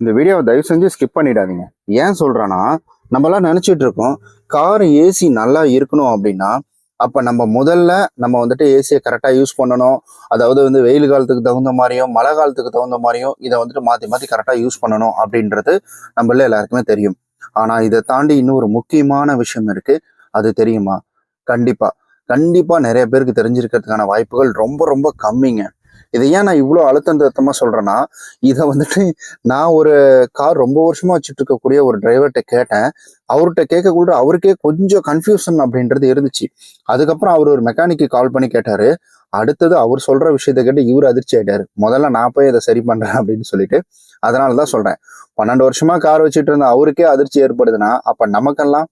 இந்த வீடியோவை தயவு செஞ்சு ஸ்கிப் பண்ணிடாதீங்க. ஏன் சொல்கிறேன்னா நம்மலாம் நினச்சிட்டு இருக்கோம் கார் ஏசி நல்லா இருக்கணும் அப்படின்னா அப்போ நம்ம முதல்ல நம்ம வந்துட்டு ஏசியை கரெக்டாக யூஸ் பண்ணணும். அதாவது வந்து வெயில் காலத்துக்கு தகுந்த மாதிரியும் மழை காலத்துக்கு தகுந்த மாதிரியும் இதை வந்துட்டு மாற்றி மாற்றி கரெக்டாக யூஸ் பண்ணணும் அப்படின்றது நம்மள எல்லாருக்குமே தெரியும். ஆனால் இதை தாண்டி இன்னும் ஒரு முக்கியமான விஷயம் இருக்குது அது தெரியுமா? கண்டிப்பாக கண்டிப்பாக நிறைய பேருக்கு தெரிஞ்சிருக்கிறதுக்கான வாய்ப்புகள் ரொம்ப ரொம்ப கம்மிங்க. இதை ஏன் நான் இவ்வளோ அழுத்தம் திருத்தமா சொல்கிறேன்னா இதை வந்துட்டு நான் ஒரு கார் ரொம்ப வருஷமாக வச்சுட்டு இருக்கக்கூடிய ஒரு டிரைவர்கிட்ட கேட்டேன். அவர்கிட்ட கேட்கக்கூட அவருக்கே கொஞ்சம் கன்ஃபியூஷன் அப்படின்றது இருந்துச்சு. அதுக்கப்புறம் அவர் ஒரு மெக்கானிக்கு கால் பண்ணி கேட்டார். அடுத்தது அவர் சொல்கிற விஷயத்த கேட்டு இவர் அதிர்ச்சி ஆகிட்டார் முதல்ல நான் போய் இதை சரி பண்ணுறேன் அப்படின்னு சொல்லிட்டு அதனால தான் சொல்கிறேன் பன்னெண்டு வருஷமாக கார் வச்சுட்டு இருந்த அவருக்கே அதிர்ச்சி ஏற்படுதுன்னா அப்போ நமக்கெல்லாம்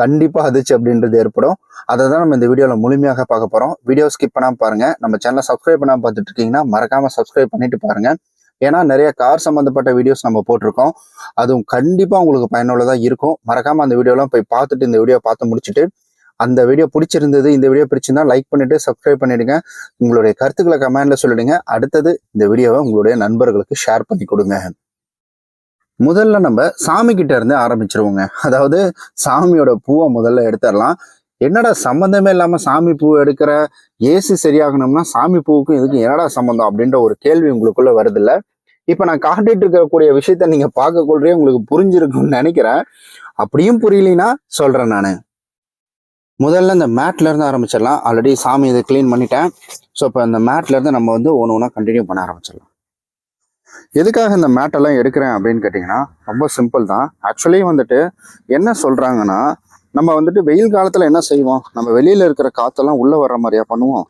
கண்டிப்பாக அதிர்ச்சி அப்படின்றது ஏற்படும். அதை தான் நம்ம இந்த வீடியோவில் முழுமையாக பார்க்க போகிறோம் வீடியோ ஸ்கிப் பண்ணாமல் பாருங்க. நம்ம சேனலை சப்ஸ்கிரைப் பண்ணாமல் பார்த்துட்டு இருக்கீங்கன்னா மறக்காம சப்ஸ்கிரைப் பண்ணிட்டு பாருங்கள் ஏன்னா நிறைய கார் சம்மந்தப்பட்ட வீடியோஸ் நம்ம போட்டிருக்கோம். அதுவும் கண்டிப்பாக உங்களுக்கு பயனுள்ளதாக இருக்கும். மறக்காமல் அந்த வீடியோலாம் போய் பார்த்துட்டு இந்த வீடியோ பார்த்து முடிச்சுட்டு அந்த வீடியோ பிடிச்சிருந்தது இந்த வீடியோ பிடிச்சிருந்தா லைக் பண்ணிட்டு சப்ஸ்கிரைப் பண்ணிடுங்க. உங்களுடைய கருத்துக்களை கமெண்ட்ல சொல்லிடுங்க. அடுத்தது இந்த வீடியோவை உங்களுடைய நண்பர்களுக்கு ஷேர் பண்ணி கொடுங்க. முதல்ல நம்ம சாமி கிட்ட இருந்து ஆரம்பிச்சிருவோங்க. அதாவது சாமியோட பூவை முதல்ல எடுத்துடலாம். என்னடா சம்மந்தமே இல்லாமல் சாமி பூ எடுக்கிற? ஏசி சரியாகணும்னா சாமி பூவுக்கும் இதுக்கும் என்னடா சம்மந்தம் அப்படின்ற ஒரு கேள்வி உங்களுக்குள்ள வருது இப்போ நான் காட்டிட்டு இருக்கக்கூடிய விஷயத்த நீங்க பார்க்கக்குள்ளே உங்களுக்கு புரிஞ்சிருக்கும்னு நினைக்கிறேன். அப்படியும் புரியலைன்னா சொல்றேன் நான். முதல்ல இந்த மேட்ல இருந்து ஆரம்பிச்சிடலாம். ஆல்ரெடி சாமி இதை க்ளீன் பண்ணிட்டேன். ஸோ இப்போ இந்த மேட்ல இருந்து நம்ம வந்து ஒன்று ஒன்றா கண்டினியூ பண்ண ஆரம்பிச்சிடலாம். எதுக்காக இந்த மேட்டெல்லாம் எடுக்கிறேன் அப்படின்னு கேட்டிங்கன்னா ரொம்ப சிம்பிள் தான். ஆக்சுவலி வந்துட்டு என்ன சொல்கிறாங்கன்னா நம்ம வந்துட்டு வெயில் காலத்தில் என்ன செய்வோம்? நம்ம வெளியில் இருக்கிற காற்றெல்லாம் உள்ளே வர்ற மாதிரியா பண்ணுவோம்?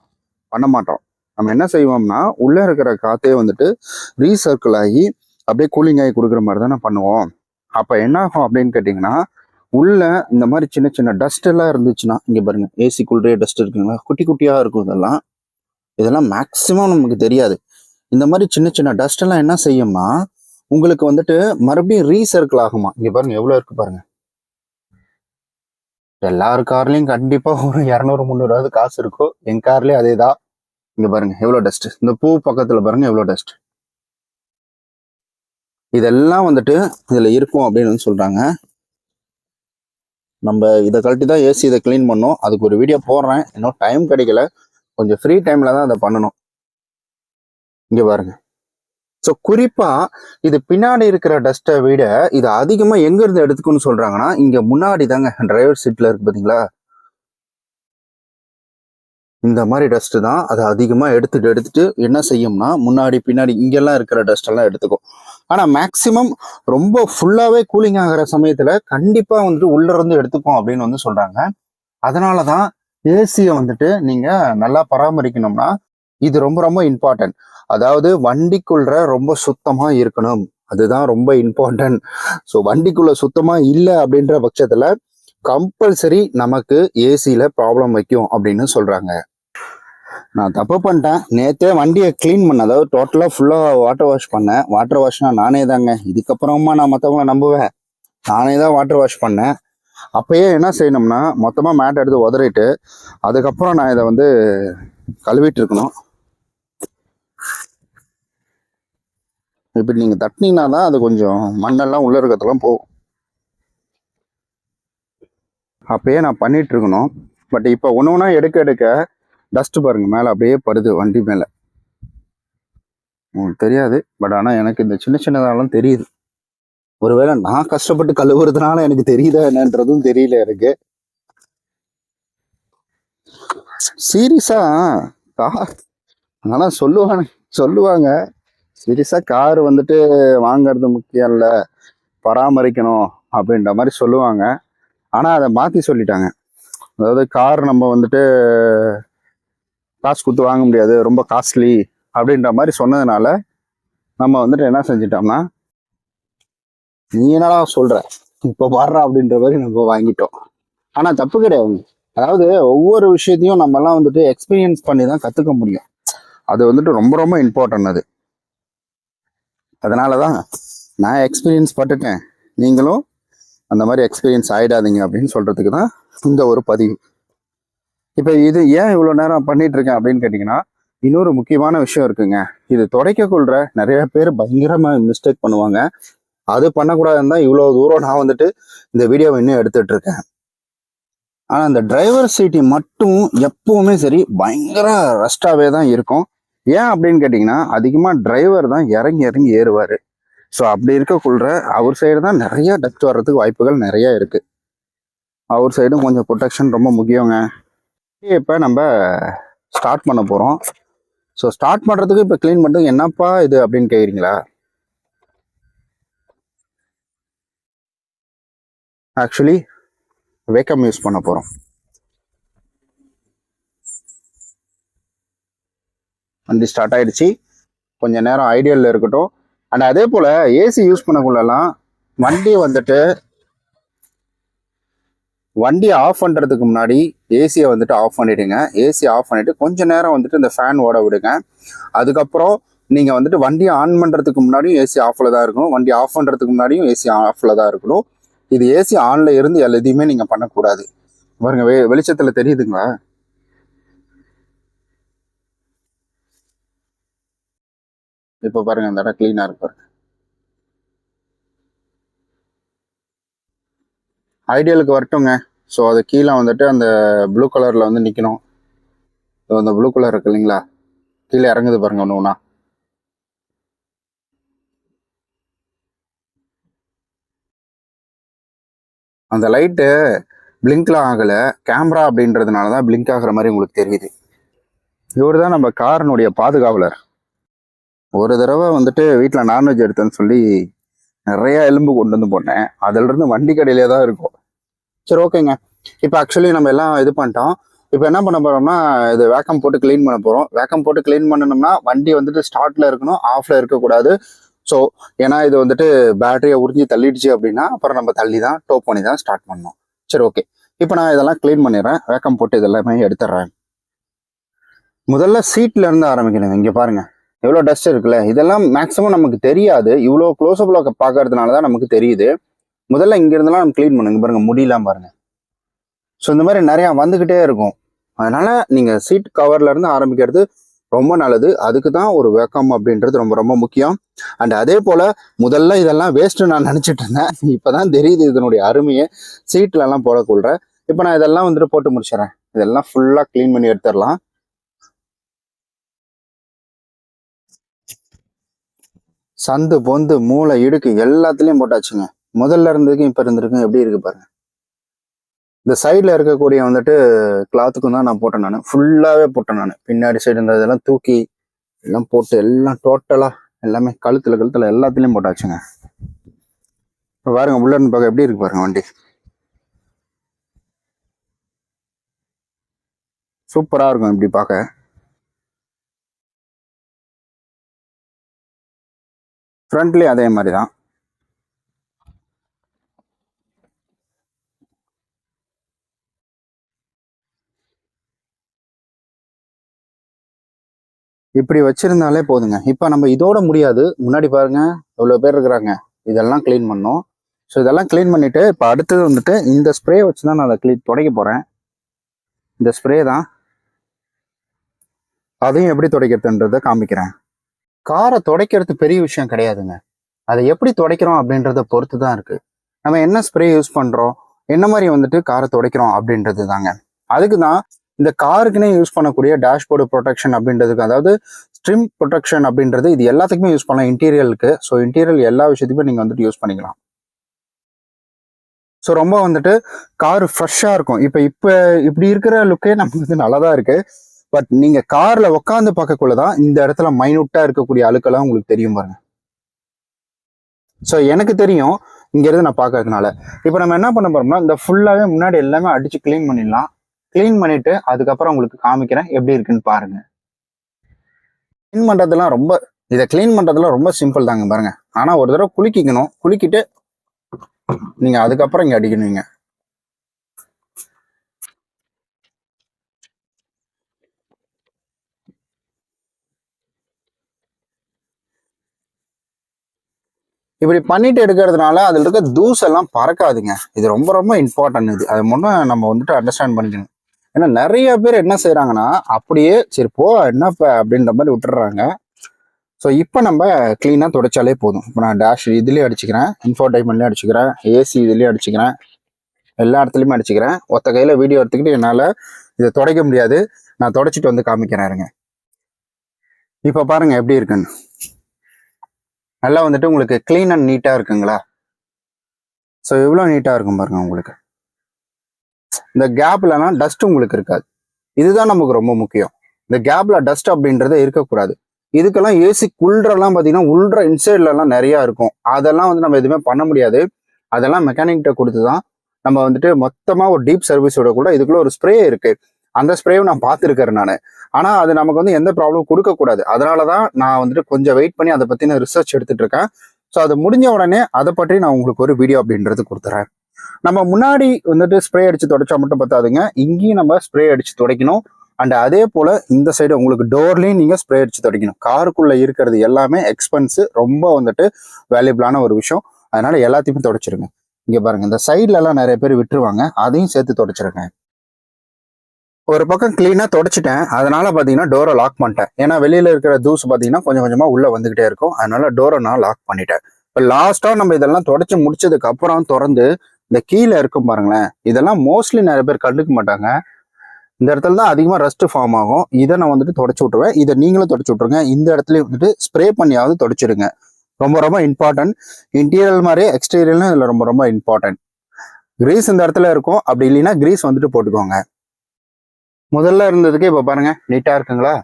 பண்ண மாட்டோம். நம்ம என்ன செய்வோம்னா உள்ளே இருக்கிற காற்றே வந்துட்டு ரீசர்க்கிள் ஆகி அப்படியே கூலிங் ஆகி கொடுக்குற மாதிரி தானே பண்ணுவோம். அப்போ என்ன ஆகும் அப்படின்னு கேட்டிங்கன்னா உள்ள இந்த மாதிரி சின்ன சின்ன டஸ்ட் எல்லாம் இருந்துச்சுன்னா இங்கே பாருங்க ஏசிக்குள்ளே டஸ்ட் இருக்குங்களா? குட்டி குட்டியாக இருக்கும் இதெல்லாம். இதெல்லாம் மேக்ஸிமம் நமக்கு தெரியாது. இந்த மாதிரி சின்ன சின்ன டஸ்ட் எல்லாம் என்ன செய்யும்னா உங்களுக்கு வந்துட்டு மறுபடியும் ரீசர்க்கிள் ஆகுமா? இங்க பாருங்க எவ்வளவு இருக்கு பாருங்க. எல்லார் கார்லயும் கண்டிப்பா ஒரு இரநூறு முந்நூறாவது காசு இருக்கும் என் கார்லயும் அதே தான் இங்க பாருங்க எவ்வளவு டஸ்ட் இந்த பூ பக்கத்துல பாருங்க எவ்வளவு டஸ்ட் இதெல்லாம் வந்துட்டு இதுல இருக்கும் அப்படின்னு வந்து சொல்றாங்க. நம்ம இதை கழட்டி தான் ஏசி இதை க்ளீன் பண்ணோம். அதுக்கு ஒரு வீடியோ போடுறேன். இன்னும் டைம் கிடைக்கல. கொஞ்சம் ஃப்ரீ டைமில் தான் அதை பண்ணணும். இங்கே பாருங்க. ஸோ குறிப்பா இது பின்னாடி இருக்கிற டஸ்ட்டை விட இது அதிகமா எங்க இருந்து சொல்கிறாங்கன்னா சொல்றாங்கன்னா இங்க முன்னாடி தாங்க டிரைவர் சீட்ல இருக்கு பாத்தீங்களா? இந்த மாதிரி டஸ்ட் தான் அதை அதிகமா எடுத்துட்டு எடுத்துட்டு என்ன செய்யும்னா முன்னாடி பின்னாடி இங்கெல்லாம் இருக்கிற டஸ்ட் எல்லாம் எடுத்துக்கும். ஆனா மேக்சிமம் ரொம்ப ஃபுல்லாவே கூலிங் ஆகிற சமயத்துல கண்டிப்பா வந்துட்டு உள்ள இருந்து எடுத்துக்கும் அப்படின்னு வந்து சொல்றாங்க. அதனாலதான் ஏசியை வந்துட்டு நீங்க நல்லா பராமரிக்கணும்னா இது ரொம்ப ரொம்ப இம்பார்ட்டன்ட் அதாவது வண்டிக்குள்ள ரொம்ப சுத்தமா இருக்கணும். அதுதான் ரொம்ப இம்பார்ட்டன்ட் ஸோ வண்டிக்குள்ள சுத்தமா இல்லை அப்படின்ற பட்சத்துல கம்பல்சரி நமக்கு ஏசியில ப்ராப்ளம் வைக்கும் அப்படின்னு சொல்றாங்க. நான் தப்பு பண்ணிட்டேன். நேத்தே வண்டியை க்ளீன் பண்ண அதாவது டோட்டலாக ஃபுல்லாக வாட்டர் வாஷ் பண்ணேன். வாட்டர் வாஷ்னா நானே தாங்க. இதுக்கப்புறமா நான் மற்றவங்கள நம்புவேன். நானே தான் வாட்டர் வாஷ் பண்ணேன். அப்பயே என்ன செய்யணும்னா மொத்தமாக மேட் எடுத்து உதறிட்டு அதுக்கப்புறம் நான் இதை வந்து கழுவிட்டு இருக்கணும். இப்படி நீங்கள் தட்டினீங்கன்னா தான் அது கொஞ்சம் மண்ணெல்லாம் உள்ள இருக்கிறதெல்லாம் போகும். அப்பயே நான் பண்ணிட்டு இருக்கணும். பட் இப்போ ஒன்று ஒன்றா எடுக்க எடுக்க டஸ்ட் பாருங்க மேலே அப்படியே படுது வண்டி மேலே. உங்களுக்கு தெரியாது பட் ஆனால் எனக்கு இந்த சின்ன சின்னதாலாம் தெரியுது. ஒருவேளை நான் கஷ்டப்பட்டு கழுவுறதுனால எனக்கு தெரியுதா என்னன்றதும் தெரியல எனக்கு. சீரியஸா கார் ஆனால் சொல்லுவாங்க சொல்லுவாங்க. சீரியஸா கார் வந்துட்டு வாங்கிறது முக்கியம் இல்லை பராமரிக்கணும் அப்படின்ற மாதிரி சொல்லுவாங்க. ஆனால் அதை மாற்றி சொல்லிட்டாங்க. அதாவது கார் நம்ம வந்துட்டு காசு கொடுத்து வாங்க முடியாது ரொம்ப காஸ்ட்லி அப்படின்ற மாதிரி சொன்னதுனால நம்ம வந்துட்டு என்ன செஞ்சிட்டோம்னா நீ என்னடா சொல்ற? இப்போ வர்ற அப்படின்ற மாதிரி நம்ம வாங்கிட்டோம். ஆனால் தப்பு கிடையாது. அதாவது ஒவ்வொரு விஷயத்தையும் நம்மலாம் வந்துட்டு எக்ஸ்பீரியன்ஸ் பண்ணி தான் கற்றுக்க முடியும். அது வந்துட்டு ரொம்ப ரொம்ப இம்பார்ட்டன் அது. அதனால தான் நான் எக்ஸ்பீரியன்ஸ் பட்டுட்டேன். நீங்களும் அந்த மாதிரி எக்ஸ்பீரியன்ஸ் ஆகிடாதீங்க அப்படின்னு சொல்கிறதுக்கு தான் இந்த ஒரு பதிவு. இப்போ இது ஏன் இவ்வளோ நேரம் பண்ணிகிட்ருக்கேன் அப்படின்னு கேட்டிங்கன்னா இன்னொரு முக்கியமான விஷயம் இருக்குங்க. இது துடைக்க நிறைய பேர் பயங்கரமாக மிஸ்டேக் பண்ணுவாங்க. அது பண்ணக்கூடாதுன்னு தான் இவ்வளோ தூரம் நான் வந்துட்டு இந்த வீடியோவை இன்னும் எடுத்துகிட்டு இருக்கேன். ஆனால் அந்த டிரைவர் சீட்டி மட்டும் எப்பவுமே சரி பயங்கர ரஷ்டாகவே தான் இருக்கும். ஏன் அப்படின்னு கேட்டிங்கன்னா அதிகமாக டிரைவர் தான் இறங்கி இறங்கி ஏறுவார். ஸோ அப்படி இருக்கக்குள்ள அவர் சைடு தான் நிறையா டஸ்ட் வர்றதுக்கு வாய்ப்புகள் நிறையா இருக்குது அவர் சைடும் கொஞ்சம் ப்ரொடெக்ஷன் ரொம்ப முக்கியங்க. இப்போ நம்ம ஸ்டார்ட் பண்ண போகிறோம் ஸோ ஸ்டார்ட் பண்ணுறதுக்கு இப்போ க்ளீன் பண்ணுறதுக்கு என்னப்பா இது அப்படின்னு கேட்குறீங்களா ஆக்சுவலி வேக்கம் யூஸ் பண்ண போகிறோம் வண்டி ஸ்டார்ட் ஆகிடுச்சி கொஞ்சம் நேரம் ஐடியலில் இருக்கட்டும். அண்ட் அதே போல் ஏசி யூஸ் பண்ணக்குள்ளலாம் வண்டி வந்துட்டு வண்டி ஆஃப் பண்ணுறதுக்கு முன்னாடி ஏசியை வந்துட்டு ஆஃப் பண்ணிவிடுங்க ஏசி ஆஃப் பண்ணிவிட்டு கொஞ்சம் நேரம் வந்துட்டு இந்த ஃபேன் ஓட விடுங்க. அதுக்கப்புறம் நீங்கள் வந்துட்டு வண்டி ஆன் பண்ணுறதுக்கு முன்னாடியும் ஏசி ஆஃபில் தான் இருக்கணும். வண்டி ஆஃப் பண்ணுறதுக்கு முன்னாடியும் ஏசி ஆஃபில் தான் இருக்கணும். இது ஏசி ஆனில் இருந்து எல்லாத்தையுமே நீங்கள் பண்ணக்கூடாது. பாருங்கள் வெ வெளிச்சத்தில் தெரியுதுங்களா? இப்போ பாருங்க அந்த இடம் க்ளீனாக இருக்கு பாருங்க. ஐடியலுக்கு வரட்டுங்க. ஸோ அது கீழே வந்துட்டு அந்த ப்ளூ கலரில் வந்து நிற்கணும் அந்த ப்ளூ கலர் இருக்கு இல்லைங்களா? கீழே இறங்குது பாருங்க ஒன்று ஒன்றா அந்த லைட்டு பிளிங்க்லாம் ஆகலை. கேமரா அப்படின்றதுனால தான் பிளிங்க் ஆகுற மாதிரி உங்களுக்கு தெரியுது. இவர் தான் நம்ம காரனுடைய பாதுகாவலர். ஒரு தடவை வந்துட்டு வீட்டில் நான்வெஜ் எடுத்தேன்னு சொல்லி நிறையா எலும்பு கொண்டு வந்து போட்டேன். அதிலிருந்து வண்டி கடையிலே தான் இருக்கும். சரி ஓகேங்க. இப்போ ஆக்சுவலி நம்ம எல்லாம் இது பண்ணிட்டோம். இப்போ என்ன பண்ண போகிறோம்னா இது வேக்கம் போட்டு க்ளீன் பண்ண போகிறோம் வேக்கம் போட்டு க்ளீன் பண்ணணும்னா வண்டி வந்துட்டு ஸ்டார்ட்டில் இருக்கணும் ஆஃபில் இருக்கக்கூடாது. ஸோ ஏன்னா இது வந்துட்டு பேட்டரியை உறிஞ்சி தள்ளிடுச்சு அப்படின்னா அப்புறம் நம்ம தள்ளி தான் டோப் பண்ணி தான் ஸ்டார்ட் பண்ணணும். சரி ஓகே. இப்போ நான் இதெல்லாம் க்ளீன் பண்ணிடுறேன். வேக்கம் போட்டு இதெல்லாமே எடுத்துடுறேன். முதல்ல சீட்ல இருந்து ஆரம்பிக்கணும் இங்கே பாருங்கள் எவ்வளோ டஸ்ட் இருக்குல்ல? இதெல்லாம் மேக்ஸிமம் நமக்கு தெரியாது. இவ்வளோ க்ளோஸ்அப்ல பார்க்கறதுனால தான் நமக்கு தெரியுது. முதல்ல இங்கேருந்துலாம் நம்ம க்ளீன் பண்ணுங்க. பாருங்கள் முடியலாம் பாருங்கள் ஸோ இந்த மாதிரி நிறையா வந்துக்கிட்டே இருக்கும். அதனால் நீங்கள் சீட் கவர்லேருந்து ஆரம்பிக்கிறது ரொம்ப நல்லது. அதுக்கு தான் ஒரு வேக்கம் அப்படின்றது ரொம்ப ரொம்ப முக்கியம். அண்ட் அதே போல் முதல்ல இதெல்லாம் வேஸ்ட்டு நான் நினச்சிட்டு இருந்தேன். இப்போ தான் தெரியுது இதனுடைய அருமையை. சீட்லலாம் எல்லாம் இப்போ நான் இதெல்லாம் வந்துட்டு போட்டு முடிச்சிடறேன். இதெல்லாம் ஃபுல்லாக க்ளீன் பண்ணி எடுத்துடலாம். சந்து பொந்து மூளை இடுக்கு எல்லாத்துலேயும் போட்டாச்சுங்க. முதல்ல இருந்ததுக்கும் இப்போ இருந்திருக்கும் எப்படி இருக்கு பாருங்க. இந்த சைடில் இருக்கக்கூடிய வந்துட்டு கிளாத்துக்கும் தான் நான் போட்டேன் நான். ஃபுல்லாகவே போட்டேன் நான். பின்னாடி சைடு இருந்ததெல்லாம் தூக்கி எல்லாம் போட்டு எல்லாம் டோட்டலாக எல்லாமே கழுத்தில் கழுத்தில் எல்லாத்துலேயும் போட்டாச்சுங்க. இப்போ பாருங்க உள்ள இருந்து பார்க்க எப்படி இருக்கு பாருங்க வண்டி. சூப்பராக இருக்கும் இப்படி பார்க்க. ஃப்ரண்ட்லேயும் அதே மாதிரி தான் இப்படி வச்சிருந்தாலே போதுங்க. இப்போ நம்ம இதோட முடியாது. முன்னாடி பாருங்க எவ்வளோ பேர் இருக்கிறாங்க. இதெல்லாம் க்ளீன் பண்ணோம். ஸோ இதெல்லாம் க்ளீன் பண்ணிவிட்டு இப்போ அடுத்தது வந்துட்டு இந்த ஸ்ப்ரே வச்சு தான் நான் அதை க்ளீன் துடைக்க போகிறேன் இந்த ஸ்ப்ரே தான். அதையும் எப்படி துடைக்கிறதுன்றத காமிக்கிறேன். காரை துடைக்கிறது பெரிய விஷயம் கிடையாதுங்க. அதை எப்படி துடைக்கிறோம் அப்படின்றத பொறுத்து தான் இருக்கு. நம்ம என்ன ஸ்ப்ரே யூஸ் பண்றோம்? என்ன மாதிரி வந்துட்டு காரை துடைக்கிறோம் அப்படின்றது தாங்க. அதுக்கு தான் இந்த காருக்குன்னே யூஸ் பண்ணக்கூடிய டேஷ்போர்டு ப்ரொடெக்ஷன் அப்படின்றதுக்கு அதாவது ஸ்ட்ரிம் ப்ரொடெக்ஷன் அப்படின்றது இது எல்லாத்துக்குமே யூஸ் பண்ணலாம். இன்டீரியலுக்கு ஸோ இன்டீரியல் எல்லா விஷயத்துக்குமே நீங்கள் வந்துட்டு யூஸ் பண்ணிக்கலாம். ஸோ ரொம்ப வந்துட்டு கார் ஃப்ரெஷ்ஷாக இருக்கும். இப்போ இப்போ இப்படி இருக்கிற லுக்கே நமக்கு வந்து நல்லா தான் இருக்குது பட் நீங்க கார்ல உட்காந்து பார்க்கக்குள்ளதான் இந்த இடத்துல மைனூட்டா இருக்கக்கூடிய அழுக்கெல்லாம் உங்களுக்கு தெரியும் பாருங்க. ஸோ எனக்கு தெரியும் இங்கிருந்து நான் பார்க்கறதுனால. இப்போ நம்ம என்ன பண்ண போறோம்னா இந்த ஃபுல்லாவே முன்னாடி எல்லாமே அடிச்சு க்ளீன் பண்ணிடலாம். க்ளீன் பண்ணிட்டு அதுக்கப்புறம் உங்களுக்கு காமிக்கிறேன் எப்படி இருக்குன்னு பாருங்க. க்ளீன் பண்றதுலாம் ரொம்ப இதை க்ளீன் பண்றதுலாம் ரொம்ப சிம்பிள் தாங்க பாருங்க. ஆனா ஒரு தடவை குளிக்கணும் குளிக்கிட்டு நீங்க அதுக்கப்புறம் இங்க அடிக்கணுங்க. இப்படி பண்ணிட்டு எடுக்கிறதுனால அதில் இருக்க தூசெல்லாம் பறக்காதுங்க. இது ரொம்ப ரொம்ப இம்பார்ட்டன்ட் இது. அது முன்னே நம்ம வந்துட்டு அண்டர்ஸ்டாண்ட் பண்ணிக்கணும். ஏன்னா நிறைய பேர் என்ன செய்கிறாங்கன்னா அப்படியே சரி போ என்ன அப்படின்ற மாதிரி விட்டுறாங்க. ஸோ இப்போ நம்ம க்ளீனாக துடைச்சாலே போதும். இப்போ நான் டேஷ் இதுலேயும் அடிச்சுக்கிறேன். இன்ஃபோடைமெண்ட்லேயும் அடிச்சுக்கிறேன். ஏசி இதுலேயும் அடிச்சுக்கிறேன். எல்லா இடத்துலையுமே அடிச்சுக்கிறேன். ஒத்த கையில் வீடியோ எடுத்துக்கிட்டு என்னால் இதை துடைக்க முடியாது. நான் துடைச்சிட்டு வந்து காமிக்கிறேன் இருங்க இப்போ பாருங்கள் எப்படி இருக்குன்னு. நல்லா வந்துட்டு உங்களுக்கு க்ளீன் அண்ட் நீட்டாக இருக்குங்களா? ஸோ எவ்வளோ நீட்டாக இருக்கும் பாருங்க உங்களுக்கு. இந்த கேப்லலாம் டஸ்ட் உங்களுக்கு இருக்காது. இதுதான் நமக்கு ரொம்ப முக்கியம். இந்த கேப்ல டஸ்ட் அப்படின்றத இருக்கக்கூடாது. இதுக்கெல்லாம் ஏசி குள்றெல்லாம் பார்த்தீங்கன்னா உள்ற இன்சைட்லலாம் நிறையா இருக்கும். அதெல்லாம் வந்து நம்ம எதுவுமே பண்ண முடியாது. அதெல்லாம் மெக்கானிக்கிட்ட கொடுத்து தான் நம்ம வந்துட்டு மொத்தமாக ஒரு டீப் சர்வீஸோட கூட இதுக்குள்ள ஒரு ஸ்ப்ரே இருக்குது அந்த ஸ்ப்ரேவும் நான் பார்த்துருக்கேன் நான். ஆனால் அது நமக்கு வந்து எந்த ப்ராப்ளம் கொடுக்கக்கூடாது. அதனால தான் நான் வந்துட்டு கொஞ்சம் வெயிட் பண்ணி அதை பற்றின ரிசர்ச் எடுத்துகிட்டு இருக்கேன் ஸோ அது முடிஞ்ச உடனே அதை பற்றி நான் உங்களுக்கு ஒரு வீடியோ அப்படின்றது கொடுத்துறேன். நம்ம முன்னாடி வந்துட்டு ஸ்ப்ரே அடித்து தொடச்சா மட்டும் பத்தாதுங்க. இங்கேயும் நம்ம ஸ்ப்ரே அடித்து துடைக்கணும். அண்ட் அதே போல் இந்த சைடு உங்களுக்கு டோர்லேயும் நீங்கள் ஸ்ப்ரே அடித்து துடைக்கணும். காருக்குள்ளே இருக்கிறது எல்லாமே எக்ஸ்பென்ஸு ரொம்ப வந்துட்டு வேல்யூபிளான ஒரு விஷயம். அதனால் எல்லாத்தையுமே துடைச்சிருங்க. இங்கே பாருங்க. இந்த சைட்லலாம் நிறைய பேர் விட்டுருவாங்க. அதையும் சேர்த்து துடைச்சிருங்க. ஒரு பக்கம் க்ளீனாக தொடச்சிட்டேன். அதனால பார்த்தீங்கன்னா டோரை லாக் பண்ணிட்டேன். ஏன்னா வெளியில் இருக்கிற தூசு பார்த்தீங்கன்னா கொஞ்சம் கொஞ்சமாக உள்ளே வந்துகிட்டே இருக்கும். அதனால டோரை நான் லாக் பண்ணிட்டேன். இப்போ லாஸ்ட்டாக நம்ம இதெல்லாம் தொடச்சி முடிச்சதுக்கு அப்புறம் திறந்து இந்த கீழே இருக்கும் பாருங்களேன். இதெல்லாம் மோஸ்ட்லி நிறைய பேர் கண்டுக்க மாட்டாங்க. இந்த இடத்துல தான் அதிகமாக ரஸ்ட் ஃபார்ம் ஆகும். இதை நான் வந்துட்டு தொடச்சி விட்டுருவேன். இதை நீங்களும் தொடச்சி விட்ருங்க இந்த இடத்துலையும் வந்துட்டு ஸ்ப்ரே பண்ணியாவது தொடச்சிடுங்க. ரொம்ப ரொம்ப இம்பார்ட்டன்ட் இன்டீரியல் மாதிரி எக்ஸ்டீரியலும் இதில் ரொம்ப ரொம்ப இம்பார்ட்டன்ட் கிரீஸ் இந்த இடத்துல இருக்கும். அப்படி இல்லைன்னா கிரீஸ் வந்துட்டு போட்டுக்கோங்க. முதல்ல இருந்ததுக்கு இப்போ பாருங்க நீட்டாக இருக்குங்களா?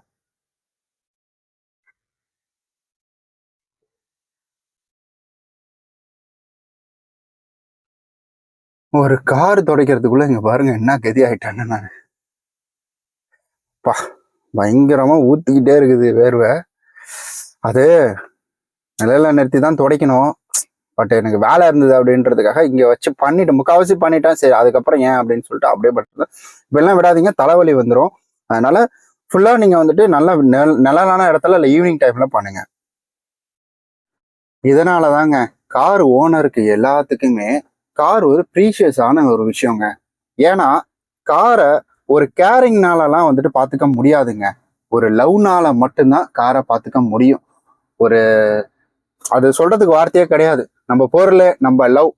ஒரு கார் துடைக்கிறதுக்குள்ள இங்க பாருங்க என்ன கதி ஆயிட்டான்னு நான். பா பயங்கரமா ஊத்திக்கிட்டே இருக்குது வேர்வை. அது நிலையில நிறுத்தி தான் துடைக்கணும். பட் எனக்கு வேலை இருந்தது அப்படின்றதுக்காக இங்கே வச்சு பண்ணிட்டு முக்காவாசி பண்ணிட்டேன். சரி அதுக்கப்புறம் ஏன் அப்படின்னு சொல்லிட்டு அப்படியே பட்டு இப்பெல்லாம் விடாதீங்க தலைவலி வந்துடும் அதனால ஃபுல்லாக நீங்கள் வந்துட்டு நல்ல நெல் நிழலான இடத்துல இல்லை ஈவினிங் டைமில் பண்ணுங்க. இதனால தாங்க கார் ஓனருக்கு எல்லாத்துக்குமே கார் ஒரு ப்ரீஷியஸான ஒரு விஷயங்க. ஏன்னா காரை ஒரு கேரிங்னாலலாம் வந்துட்டு பார்த்துக்க முடியாதுங்க. ஒரு லவ்னால மட்டும்தான் காரை பார்த்துக்க முடியும். ஒரு அது சொல்றதுக்கு வார்த்தையே கிடையாது. நம்ம பொருள் நம்ம லவ்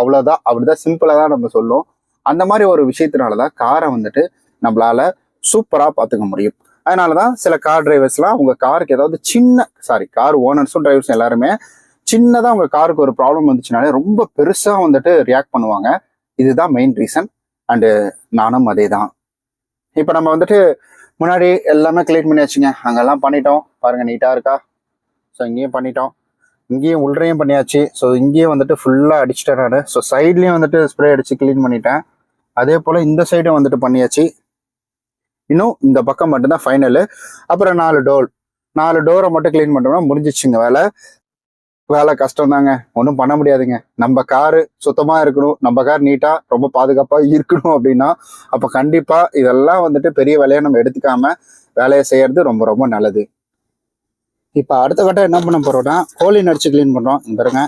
அவ்வளோதான் அப்படிதான் சிம்பிளாக தான் நம்ம சொல்லுவோம். அந்த மாதிரி ஒரு விஷயத்தினால தான் காரை வந்துட்டு நம்மளால சூப்பராக பார்த்துக்க முடியும். அதனால தான் சில கார் டிரைவர்ஸ்லாம் உங்கள் காருக்கு ஏதாவது சின்ன சாரி கார் ஓனர்ஸும் டிரைவர்ஸும் எல்லாருமே சின்னதாக உங்கள் காருக்கு ஒரு ப்ராப்ளம் வந்துச்சுனாலே ரொம்ப பெருசாக வந்துட்டு ரியாக்ட் பண்ணுவாங்க. இதுதான் மெயின் ரீசன் அண்டு நானும் அதே தான் இப்போ நம்ம வந்துட்டு முன்னாடி எல்லாமே கிளீன் பண்ணி வச்சுங்க அங்கெல்லாம் பண்ணிட்டோம். பாருங்கள் நீட்டாக இருக்கா? ஸோ இங்கேயும் பண்ணிட்டோம். இங்கேயும் உள்ளரையும் பண்ணியாச்சு. ஸோ இங்கேயும் வந்துட்டு ஃபுல்லாக அடிச்சிட்டேன் நான். ஸோ சைட்லேயும் வந்துட்டு ஸ்ப்ரே அடித்து க்ளீன் பண்ணிட்டேன். அதே போல் இந்த சைடும் வந்துட்டு பண்ணியாச்சு. இன்னும் இந்த பக்கம் மட்டும்தான் ஃபைனலு அப்புறம் நாலு டோர் நாலு டோரை மட்டும் க்ளீன் பண்ணோம்னா முடிஞ்சிச்சுங்க வேலை. வேலை கஷ்டம் தாங்க ஒன்றும் பண்ண முடியாதுங்க. நம்ம காரு சுத்தமாக இருக்கணும். நம்ம கார் நீட்டாக ரொம்ப பாதுகாப்பாக இருக்கணும் அப்படின்னா அப்போ கண்டிப்பாக இதெல்லாம் வந்துட்டு பெரிய வேலையை நம்ம எடுத்துக்காம வேலையை செய்யறது ரொம்ப ரொம்ப நல்லது. இப்போ அடுத்த கட்டம் என்ன பண்ண போகிறோம்னா கோழி நடிச்சு க்ளீன் பண்ணுறோம் இந்த பாருங்க.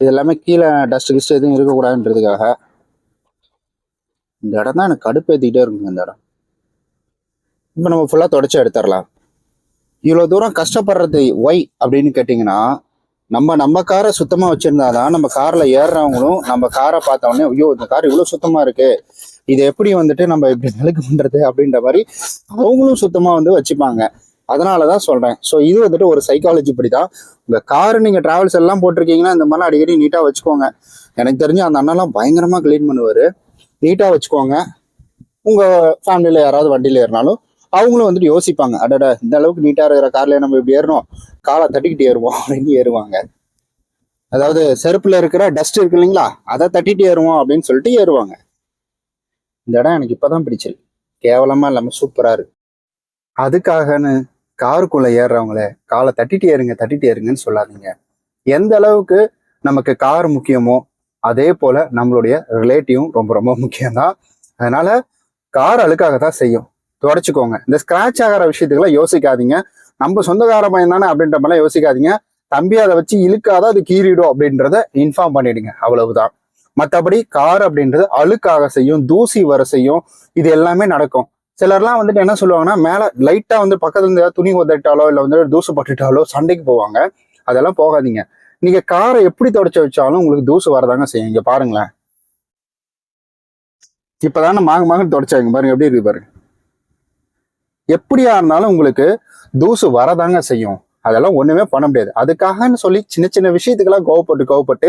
இது எல்லாமே கீழே டஸ்ட் கிஸ்ட் எதுவும் இருக்கக்கூடாதுன்றதுக்காக. இந்த இடம் தான் எனக்கு கடுப்பேற்றிக்கிட்டே இருக்குங்க இந்த இடம். இப்போ நம்ம ஃபுல்லாக தொடச்சி எடுத்துடலாம். இவ்வளோ தூரம் கஷ்டப்படுறது ஒய் அப்படின்னு கேட்டிங்கன்னா நம்ம நம்ம காரை சுத்தமாக வச்சுருந்தா தான் நம்ம காரில் ஏறுறவங்களும் நம்ம காரை பார்த்த ஐயோ இந்த கார் இவ்வளோ சுத்தமாக இருக்கு. இதை எப்படி வந்துட்டு நம்ம இப்படி நிலைக்கு பண்ணுறது அப்படின்ற மாதிரி அவங்களும் சுத்தமாக வந்து வச்சுப்பாங்க. அதனால தான் சொல்கிறேன் ஸோ இது வந்துட்டு ஒரு சைக்காலஜி படி தான் உங்கள் கார் நீங்கள் ட்ராவல்ஸ் எல்லாம் போட்டிருக்கீங்கன்னா இந்த மாதிரிலாம் அடிக்கடி நீட்டாக வச்சுக்கோங்க. எனக்கு தெரிஞ்சு அந்த அண்ணெல்லாம் பயங்கரமாக க்ளீன் பண்ணுவார். நீட்டாக வச்சுக்கோங்க. உங்கள் ஃபேமிலியில் யாராவது வண்டியில் ஏறினாலும் அவங்களும் வந்துட்டு யோசிப்பாங்க. அடடா இந்த அளவுக்கு நீட்டாக இருக்கிற கார்ல நம்ம இப்படி ஏறணும். காலை தட்டிக்கிட்டு ஏறுவோம் அப்படின்னு ஏறுவாங்க. அதாவது செருப்பில் இருக்கிற டஸ்ட் இருக்கு இல்லைங்களா அதை தட்டிட்டு ஏறுவோம் அப்படின்னு சொல்லிட்டு ஏறுவாங்க. இந்த இடம் எனக்கு இப்போதான் பிடிச்சிருக்கு கேவலமாக இல்லாமல் சூப்பராக இருக்கு. அதுக்காகன்னு காருக்குள்ள ஏறுறவங்களே காலை தட்டிட்டு ஏறுங்க தட்டிட்டு ஏறுங்கன்னு சொல்லாதீங்க. எந்த அளவுக்கு நமக்கு கார் முக்கியமோ அதே போல நம்மளுடைய ரிலேட்டிவும் ரொம்ப ரொம்ப முக்கியம்தான். அதனால கார் அழுக்காக தான் செய்யும். தொடச்சிக்கோங்க. இந்த ஸ்க்ராட்ச் ஆகிற விஷயத்துக்கெல்லாம் யோசிக்காதீங்க. நம்ம சொந்தக்கார பையன் தானே அப்படின்ற மாதிரிலாம் யோசிக்காதீங்க. தம்பி அதை வச்சு இழுக்காத அது கீறிடும் அப்படின்றத இன்ஃபார்ம் பண்ணிடுங்க. அவ்வளவுதான். மற்றபடி கார் அப்படின்றது அழுக்காக செய்யும் தூசி வர செய்யும். இது எல்லாமே நடக்கும். சிலர்லாம் வந்துட்டு என்ன சொல்லுவாங்கன்னா மேல லைட்டா வந்து பக்கத்துல இருந்து துணி உதட்டாலோ இல்ல வந்து தூசு பட்டுட்டாலோ சண்டைக்கு போவாங்க. அதெல்லாம் போகாதீங்க. நீங்க காரை எப்படி தொடச்சு வச்சாலும் உங்களுக்கு தூசு வரதாங்க செய்யும். இங்க பாருங்களேன். இப்பதானே மாங்க மாங்க தொடச்சாங்க. பாருங்க எப்படி இருக்கு பாருங்க. எப்படியா இருந்தாலும் உங்களுக்கு தூசு வரதாங்க செய்யும். அதெல்லாம் ஒண்ணுமே பண்ண முடியாது. அதுக்காகன்னு சொல்லி சின்ன சின்ன விஷயத்துக்கெல்லாம் கோவப்பட்டு கோவப்பட்டு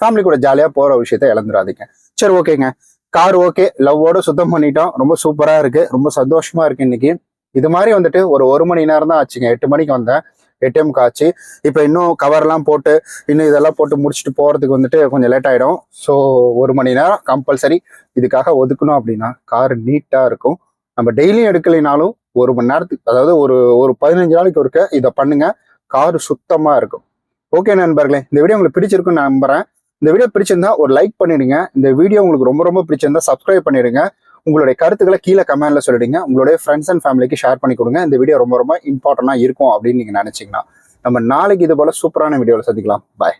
ஃபேமிலி கூட ஜாலியா போற விஷயத்த இழந்துடாதீங்க. சரி ஓகேங்க கார் ஓகே லவ்வோட சுத்தம் பண்ணிட்டோம். ரொம்ப சூப்பரா இருக்கு. ரொம்ப சந்தோஷமா இருக்கு இன்னைக்கு. இது மாதிரி வந்துட்டு ஒரு ஒரு மணி நேரம் தான் ஆச்சுங்க. எட்டு மணிக்கு வந்தேன். ஏடிஎம் ஆச்சு. இப்போ இன்னும் கவர்லாம் போட்டு இன்னும் இதெல்லாம் போட்டு முடிச்சுட்டு போறதுக்கு வந்துட்டு கொஞ்சம் லேட் ஆயிடும். ஸோ ஒரு மணி நேரம் கம்பல்சரி இதுக்காக ஒதுக்கணும் அப்படின்னா கார் நீட்டா இருக்கும். நம்ம டெய்லியும் எடுக்கலைனாலும் ஒரு மணி நேரத்துக்கு அதாவது ஒரு ஒரு பதினஞ்சு நாளைக்கு ஒருக்க இதை பண்ணுங்க. கார் சுத்தமா இருக்கும். ஓகே நண்பர்களே இந்த வீடியோ உங்களுக்கு பிடிச்சிருக்குன்னு நான் நம்புறேன். இந்த வீடியோ பிடிச்சிருந்தா ஒரு லைக் பண்ணிடுங்க. இந்த வீடியோ உங்களுக்கு ரொம்ப ரொம்ப பிடிச்சிருந்தா சப்ஸ்கிரைப் பண்ணிடுங்க. உங்களுடைய கருத்துக்களை கீழே கமெண்ட்ல சொல்லிடுங்க. உங்களுடைய ஃப்ரெண்ட்ஸ் அண்ட் ஃபேமிலிக்கு ஷேர் பண்ணி கொடுங்க. இந்த வீடியோ ரொம்ப ரொம்ப இம்பார்ட்டண்டா இருக்கும் அப்படின்னு நீங்க நினைச்சீங்கன்னா நம்ம நாளைக்கு இது போல சூப்பரான வீடியோவில் சந்திக்கலாம். பாய்